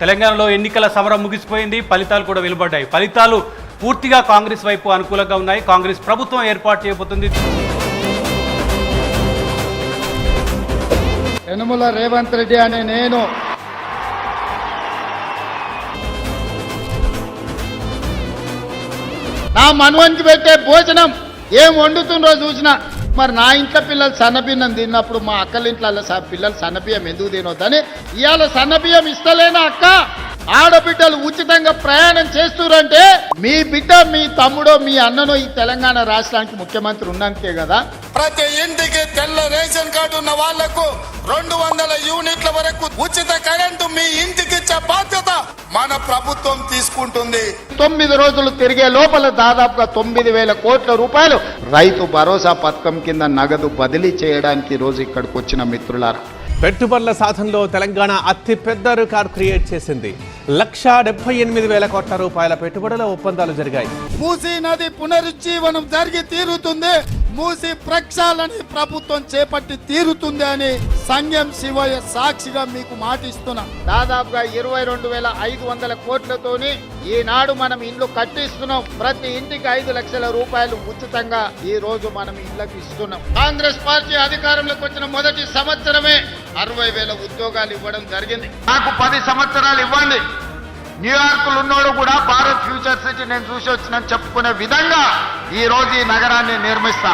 తెలంగాణలో ఎన్నికల సమరం ముగిసిపోయింది. ఫలితాలు కూడా వెలువడ్డాయి. ఫలితాలు పూర్తిగా కాంగ్రెస్ వైపు అనుకూలంగా ఉన్నాయి. కాంగ్రెస్ ప్రభుత్వం ఏర్పాటు చేయబోతుంది. యనుమల రేవంత్ రెడ్డి అనే నేను నా మనవనికి పెట్టే భోజనం ఏం వండుతుందో చూసిన మరి నా ఇంట్లో పిల్లలు సన్నబియ్యం తిన్నప్పుడు మా అక్కల ఇంట్లో స- పిల్లలు సన్నబియ్యం ఎందుకు తినొద్దని ఇవాళ సన్నబియ్యం ఇస్తలేనా అక్క? ఆడబిడ్డలు ఉచితంగా ప్రయాణం చేస్తురంటే మీ బిడ్డ మీ తమ్ముడో మీ అన్ననో ఈ తెలంగాణ రాష్ట్రానికి ముఖ్యమంత్రి ఉన్నాకే కదా? ప్రతి ఇంటికి తెల్ల రేషన్ కార్డు ఉన్న వాళ్ళకు రెండు వందల యూనిట్ల వరకు తొమ్మిది రోజులు తిరిగే లోపల దాదాపుగా తొమ్మిది వేల కోట్ల రూపాయలు రైతు భరోసా పథకం కింద నగదు బదిలీ చేయడానికి రోజు ఇక్కడికి వచ్చిన మిత్రులారా. పెట్టుబడుల సాధనలో తెలంగాణ అతి పెద్ద రికార్డ్ క్రియేట్ చేసింది. లక్ష డెబ్బై ఎనిమిది వేల కోట్ల రూపాయల పెట్టుబడుల ఒప్పందాలు జరిగాయి. మూసీ నది పునరుజ్జీవనం జరిగి తీరుతుంది. మూసి ప్రక్షాళన ప్రభుత్వం చేపట్టి తీరుతుంది అని సంఘం శివయ్య సాక్షిగా మీకు మాటిస్తున్నా. దాదాపుగా ఇరవై రెండు వేల ఐదు వందల కోట్లతోని ఈనాడు మనం ఇండ్లు కట్టిస్తున్నాం. ప్రతి ఇంటికి ఐదు లక్షల రూపాయలు ఉచితంగా ఈ రోజు మనం ఇళ్ళకు ఇస్తున్నాం. కాంగ్రెస్ పార్టీ అధికారంలోకి వచ్చిన మొదటి సంవత్సరమే అరవై వేల ఉద్యోగాలు ఇవ్వడం జరిగింది. నాకు పది సంవత్సరాలు ఇవ్వండి. న్యూయార్క్ ఉన్నోడు కూడా భారత్ ఫ్యూచర్ సిటీ నేను చూసి వచ్చిన చెప్పుకునే విధంగా ఈ రోజు ఈ నగరాన్ని నిర్మిస్తా.